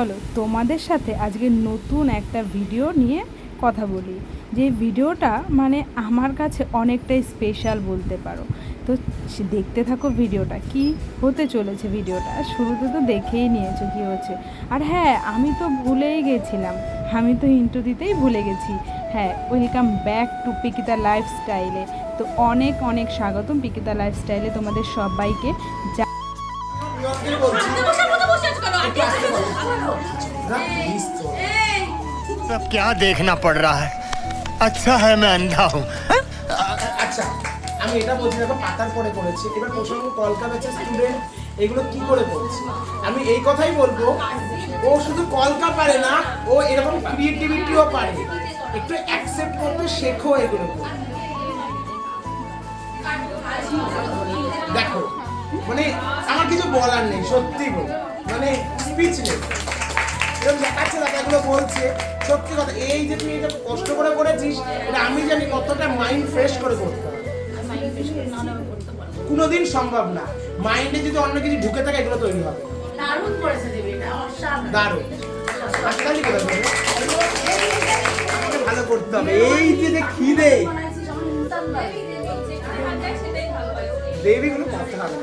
চলো তোমাদের সাথে আজকে নতুন একটা ভিডিও নিয়ে কথা বলি। যে ভিডিওটা মানে আমার কাছে অনেকটাই স্পেশাল বলতে পারো। তো দেখতে থাকো ভিডিওটা কি হতে চলেছে ভিডিওটা শুরুতে তো দেখেই নিয়েছো কি হচ্ছে। আর হ্যাঁ আমি তো ভুলেই গেছিলাম। আমি তো ইন্টু দিতেই ভুলে গেছি। হ্যাঁ ওয়েলকাম ব্যাক টু পিকিতা লাইফস্টাইলে তো অনেক অনেক স্বাগতম পিকিতা লাইফস্টাইলে তোমাদের সবাইকে। যা सब क्या देखना पड़ रहा है अच्छा है मैं अंधा हूँ আচ্ছা আমি এটা বলছি দেখো পাতার পরে করেছি এবার প্রসঙ্গ কলকা ব্যাচের স্টুডেন্ট এগুলো কি করে করছে আমি এই কথাই বলবো ও শুধু কলকা পারে না ও এরকম ক্রিয়েটিভিটিও পারে একটু অ্যাকসেপ্ট করতে শেখো এগুলো দেখো মানে আমার কিছু বলার নেই সত্যি বল মানে স্পিচ নেই এরকম দেখাচ্ছে দেখো এগুলো বলছে। সত্যি কথা এই যে তুই এটা কষ্ট করে করেছিস এটা আমি জানি কতটা মাইন্ড ফ্রেশ করে করতে হবে। কোনোদিন সম্ভব না। মাইন্ডে যদি অন্য কিছু ঢুকে থাকে এগুলো তৈরি হবে। দারুণ করেছে দেবী এটা অসাধারণ। দারুণ। করে ভালো করতে হবে। এই যে যে খিদে। ইনসান করতে হবে।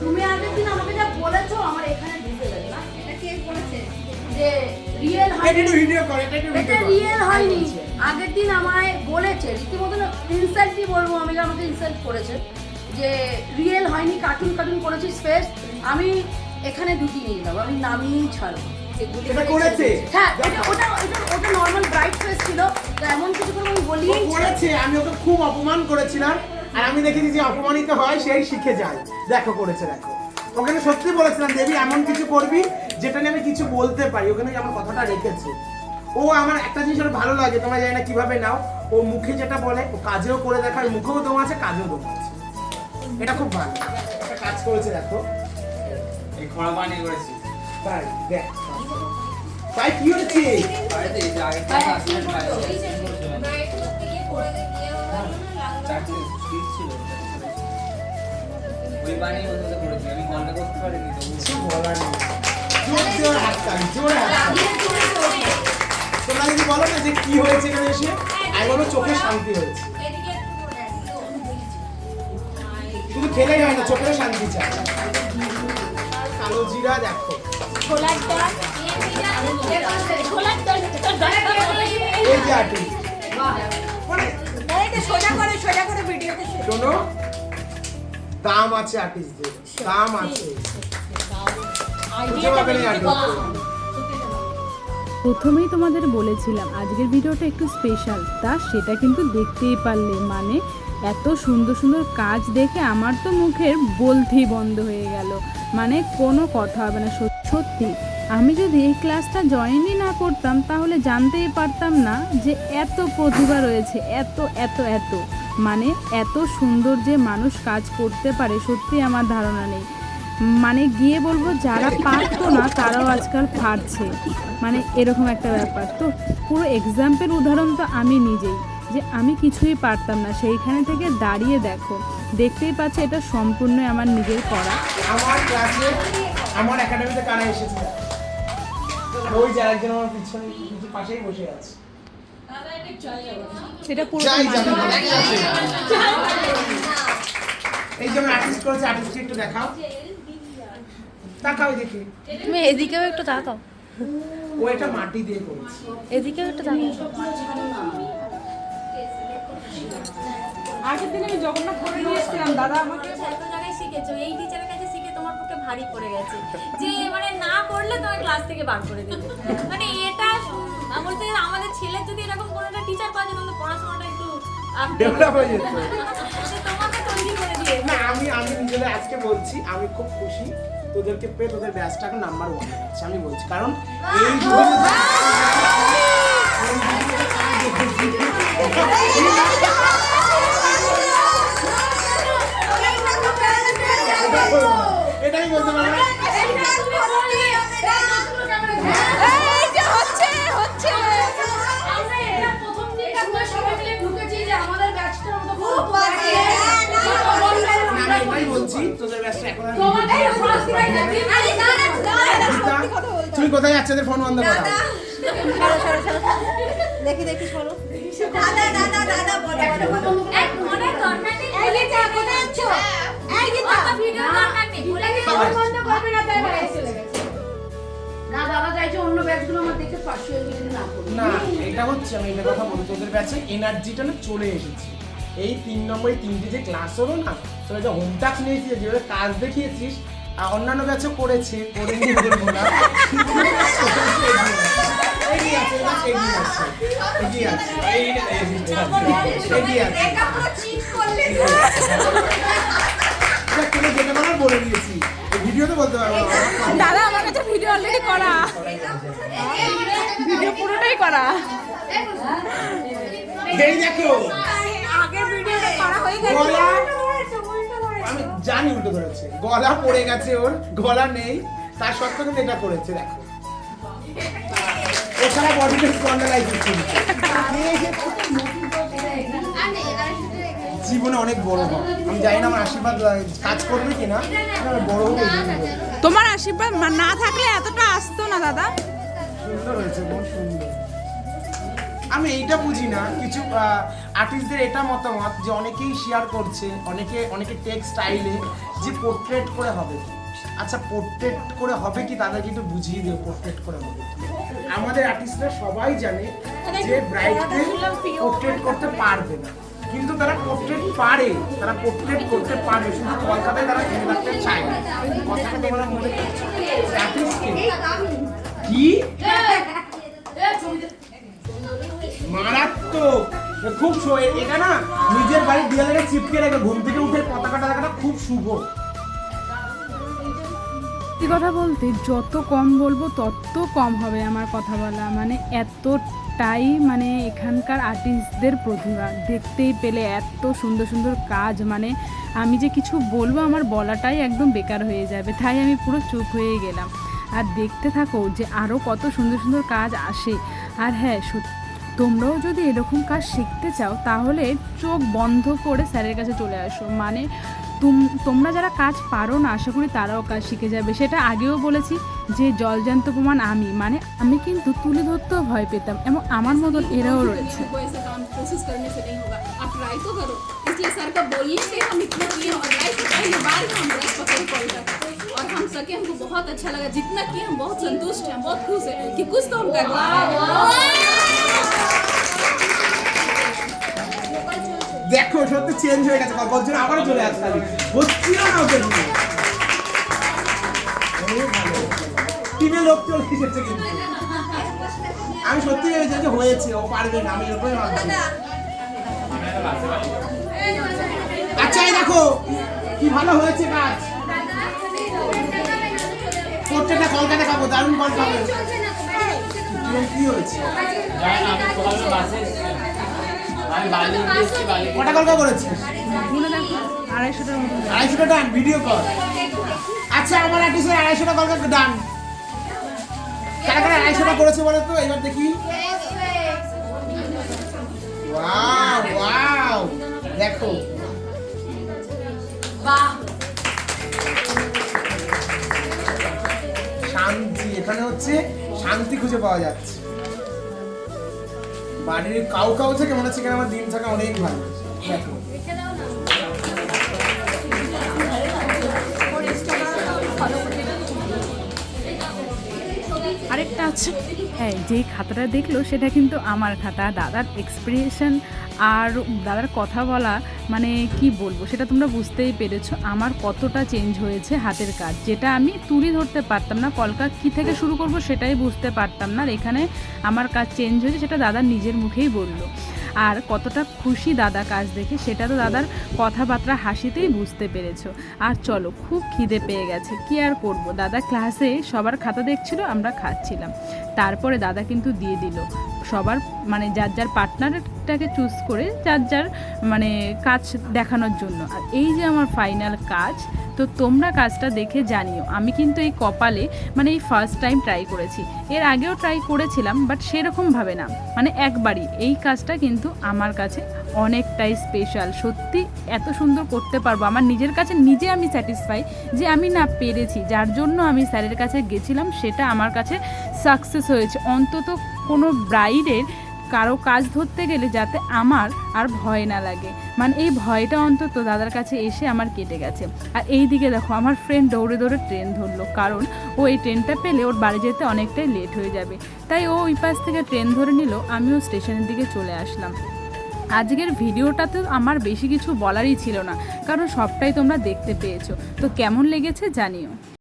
তুমি আগের দিন আমাকে যা বলেছ আমার এখানে যে রিয়েল এটা ভিডিও করে এটা এটা রিয়েল হয়নি। আগের দিন আমায় বলেছে রীতিমতো ইনসাল্টই বলব আমি আমাকে ইনসাল্ট করেছে যে রিয়েল হয়নি কার্টুন কার্টুন করেছিস ফেস আমি এখানে ঢুকিয়ে নিয়ে যাব আমি নামিয়েই ছাড়বো। এটা করেছে? হ্যাঁ এটা ওটা ওটা ওটা নর্মাল ব্রাইট ফেস ছিল তো এমন কিছু করে আমি ও করেছে আমি ওকে খুব অপমান করেছিলাম আর আমি দেখেছি যে অপমানিত হয় সেই শিখে যায়। দেখো করেছে দেখো। ওখানে সত্যি বলেছিলাম দেবী এমন কিছু করবি যেটা নিয়ে আমি কিছু বলতে পারি। ওখানে আমার কথাটা রেখেছে। ও আমার একটা জিনিস ওর ভালো লাগে তোমরা জানি না কীভাবে নাও। ও মুখে যেটা বলে ও কাজেও করে দেখায় মুখেও দম আছে কাজেও দম আছে। এটা খুব ভালো। একটা কাজ করেছে দেখো। এই খোঁড়া বানিয়ে করেছি। তাই দেখ। তাই কি চারটে স্পিচ ছিল ওই বানিয়ে ওর মধ্যে করেছি আমি কলটা করতে পারিনি তবু কিছু বলার নেই। জোর জোর হাত তালি জোর হাত তোমরা যদি বলো না যে কি হয়েছে এখানে এসে আমি বলব চোখে শান্তি হয়েছে। শুধু খেলেই হয় না চোখেও শান্তি চাই কালো জিরা দেখো। এই যে আটি। শোনো দাম আছে আর্টিস্টদের। দাম আছে। প্রথমেই তোমাদের বলেছিলাম আজকের ভিডিওটা একটু স্পেশাল তা সেটা কিন্তু দেখতেই পারলে। মানে এত সুন্দর সুন্দর কাজ দেখে আমার তো মুখের বলতেই বন্ধ হয়ে গেল। মানে কোনো কথা হবে না সত্যি। আমি যদি এই ক্লাসটা জয়েনই না করতাম তাহলে জানতেই পারতাম না যে এত প্রতিভা রয়েছে এত এত এত। মানে এত সুন্দর যে মানুষ কাজ করতে পারে, সত্যি আমার ধারণা নেই। মানে গিয়ে বলব যারা পারতো না, তারাও আজকাল পারছে। মানে এরকম একটা ব্যাপার। তো পুরো এক্সাম্পল উদাহরণ তো আমি নিজেই, যে আমি কিছুই পারতাম না। সেইখানে থেকে দাঁড়িয়ে দেখো, দেখতেই পাচ্ছ এটা সম্পূর্ণই আমার নিজের করা। আমার ক্লাসে আমার একাডেমিতে কারা এসেছে? ওই যে একজন আমার পিছনে পাশেই বসে আছে। সেটা পুরো এই যে আর্টিস্ট করেছে আর্টিস্ট একটু দেখাও। দেখাও দেখি তুমি এদিকেও একটু তাকাও। ও এটা মাটি দিয়ে করেছে। এদিকেও একটু তাকাও। আগের দিন আমি জগন্নাথ করে নিয়ে এসেছিলাম দাদা আমাকে এত জায়গায় শিখেছো এই টিচারের কাছে শিখে তোমার পক্ষে ভারী পড়ে গেছে। যে মানে না করলে তোমার ক্লাস থেকে বার করে দেবে। মানে বলতে গেলে আমাদের ছেলের যদি এরকম কোনো একটা টিচার পাওয়া যেত তাহলে পড়াশোনাটা একটু ডেভেলপ হয়ে যেত। তোমাকে তৈরি করে দিয়ে না আমি আমি নিজেদের আজকে বলছি আমি খুব খুশি। তোদেরকে পেয়ে তোদের ব্যাচটা এখন নাম্বার ওয়ান আছে আমি বলছি। কারণ এই তোদের এখন তুমি কোথায় যাচ্ছে ফোন বন্ধ করা দেখি দেখি সরো এক মনে দরকার নেই বলে যাচ্ছে অত ভিডিও দরকার নেই বলে গেছে না দাদা চাইছে অন্য ব্যাচগুলো আমার দেখে না এটা হচ্ছে আমি এটা কথা বলি তোদের ব্যাচে এনার্জিটা না চলে এসেছে এই তিন নম্বরে তিনটে যে ক্লাস হলো না তোরা যে হোম টাস্ক নিয়েছিস যেভাবে কাজ দেখিয়েছিস আর অন্যান্য ব্যাচে করেছে করে নিয়ে বলব না এগিয়ে আছে এগিয়ে আছে এগিয়ে আছে এগিয়ে আছে দেখ, তোকে যেটা বলার বলে দিয়েছি এই ভিডিওতে বলতে পারব দাদা আমার কাছে ভিডিও অলরেডি করা ভিডিও পুরোটাই করা এই দেখো। আমি জানি উল্টো করেছে গলা পড়ে গেছে ওর গলা নেই। তার সত্ত্বেও কিন্তু এটা করেছে দেখো। এছাড়া বডিতে স্পন্ডালাইটিস ছিল জীবনে অনেক বড় হবে আমি জানি না আমার আশীর্বাদ কাজ করবে কিনা। বড় বলছি। তোমার আশীর্বাদ মা- না থাকলে এতটা আসতো না দাদা। সুন্দর হয়েছে বহু সুন্দর। আমি এইটা বুঝি না কিছু আর্টিস্টদের এটা মতামত যে অনেকেই শেয়ার করছে অনেকে অনেকে টেক স্টাইলে যে পোর্ট্রেট করে হবে আচ্ছা পোর্ট্রেট করে হবে কি তাদেরকে একটু বুঝিয়ে দিও পোর্ট্রেট করে হবে আমাদের আর্টিস্টরা সবাই জানে যে ব্রাইডকে পোর্ট্রেট করতে পারবে না কিন্তু তারা পোর্ট্রেট পারে তারা পোর্ট্রেট করতে পারে শুধু কলকাতায় তারা ধরে রাখতে চায় না কথাটা তোমরা মনে করছ কি মারাত্মক। খুব এটা না নিজের বাড়ির দেয়ালে চিপকে ঘুম থেকে উঠে খুব শুভ। কথা বলতে যত কম বলব তত কম হবে আমার কথা বলা। মানে এতটাই মানে এখানকার আর্টিস্টদের প্রতিভা। দেখতেই পেলে এত সুন্দর সুন্দর কাজ। মানে আমি যে কিছু বলব আমার বলাটাই একদম বেকার হয়ে যাবে। তাই আমি পুরো চুপ হয়ে গেলাম। আর দেখতে থাকো যে আরও কত সুন্দর সুন্দর কাজ আসে। আর হ্যাঁ সত্যি তোমরাও যদি এরকম কাজ শিখতে চাও তাহলে চোখ বন্ধ করে স্যারের কাছে চলে আসো মানে তুম- তোমরা যারা কাজ পারো না আশা করি তারাও কাজ শিখে যাবে সেটা আগেও বলেছি যে জলজান্ত প্রমাণ আমি মানে আমি কিন্তু তুলে ধরতেও ভয় পেতাম এবং আমার মতন এরাও রয়েছে हमको ऐसा काम कोशिश करने से नहीं होगा आप ट्राई तो करो इसलिए सर का बोलने से हम इतना किए और लाइफ के पहली बार में हम ब्रश पकड़ कॉल करते और हम सके हमको बहुत अच्छा लगा जितना किए हम बहुत संतुष्ट हैं बहुत खुश हैं कि कुछ तो हम कर দেখো, সত্যি চেঞ্জ হয়ে গেছে গল্পের আবারও চলে আসছে হচ্ছিল না ওদের টিমে লোক চলে এসেছে কিন্তু। আমি সত্যি ভেবেছি যে হয়েছে, ও পারবে না, আমি এরকমই ভাবছি। আচ্ছা এই দেখো, কি ভালো হয়েছে কাজ। প্রত্যেকটা কলকাতা খাব, দারুণ কল খাব। কি হয়েছে? কটা কলকা করেছিস? আড়াইশোটা ডান ভিডিও কল আচ্ছা আমার আর্টিস্টের আড়াইশোটা কলকা ডান কারা কারা আড়াইশোটা করেছে বলো তো? এবার দেখি। ওয়াও ওয়াও দেখো। শান্তি, এখানে হচ্ছে শান্তি খুঁজে পাওয়া যাচ্ছে। বাড়ির কাউ কাউ থেকে মনে হচ্ছে আমার দিন থাকা অনেক ভালো। আরেকটা আছে। হ্যাঁ যেই খাতাটা দেখল সেটা কিন্তু আমার খাতা। দাদার এক্সপ্রেশন আর দাদার কথা বলা মানে কি বলব, সেটা তোমরা বুঝতেই পেরেছ। আমার কতটা চেঞ্জ হয়েছে হাতের কাজ, যেটা আমি তুলি ধরতে পারতাম না, কলকা কী থেকে শুরু করব সেটাই বুঝতে পারতাম না, আর এখানে আমার কাজ চেঞ্জ হয়েছে সেটা দাদার নিজের মুখেই বলল। আর কতটা খুশি দাদা কাজ দেখে, সেটা তো দাদার কথাবার্তা হাসিতেই বুঝতে পেরেছ। আর চলো, খুব খিদে পেয়ে গেছে, কি আর করব? দাদা ক্লাসে সবার খাতা দেখছিল, আমরা খাচ্ছিলাম। তারপরে দাদা কিন্তু দিয়ে দিল। সবার মানে যার যার পার্টনারটাকে চুজ করে, যার যার মানে কাজ দেখানোর জন্য। আর এই যে আমার ফাইনাল কাজ তো তোমরা কাজটা দেখে জানিও। আমি কিন্তু এই কপালে মানে এই ফার্স্ট টাইম ট্রাই করেছি। এর আগেও ট্রাই করেছিলাম বাট সেরকমভাবে না। মানে একবারই, এই কাজটা কিন্তু আমার কাছে অনেকটাই স্পেশাল সত্যি এত সুন্দর করতে পারব। আমার নিজের কাছে নিজে আমি স্যাটিসফাই যে আমি না পেরেছি। যার জন্য আমি স্যারের কাছে গেছিলাম, সেটা আমার কাছে সাকসেস হয়েছে। অন্তত কোনো ব্রাইডের কারও কাজ ধরতে গেলে যাতে আমার আর ভয় না লাগে। মানে এই ভয়টা অন্তত দাদার কাছে এসে আমার কেটে গেছে। আর এই দিকে দেখো, আমার ফ্রেন্ড দৌড়ে দৌড়ে ট্রেন ধরলো। কারণ ও এই ট্রেনটা পেলে ওর বাড়ি যেতে অনেকটাই লেট হয়ে যাবে। তাই ও ওই পাশ থেকে ট্রেন ধরে নিল, আমিও স্টেশনের দিকে চলে আসলাম। আজকের ভিডিওটাতে আমার বেশি কিছু বলারই ছিল না। কারণ সবটাই তোমরা দেখতে পেয়েছ। তো কেমন লেগেছে জানিও।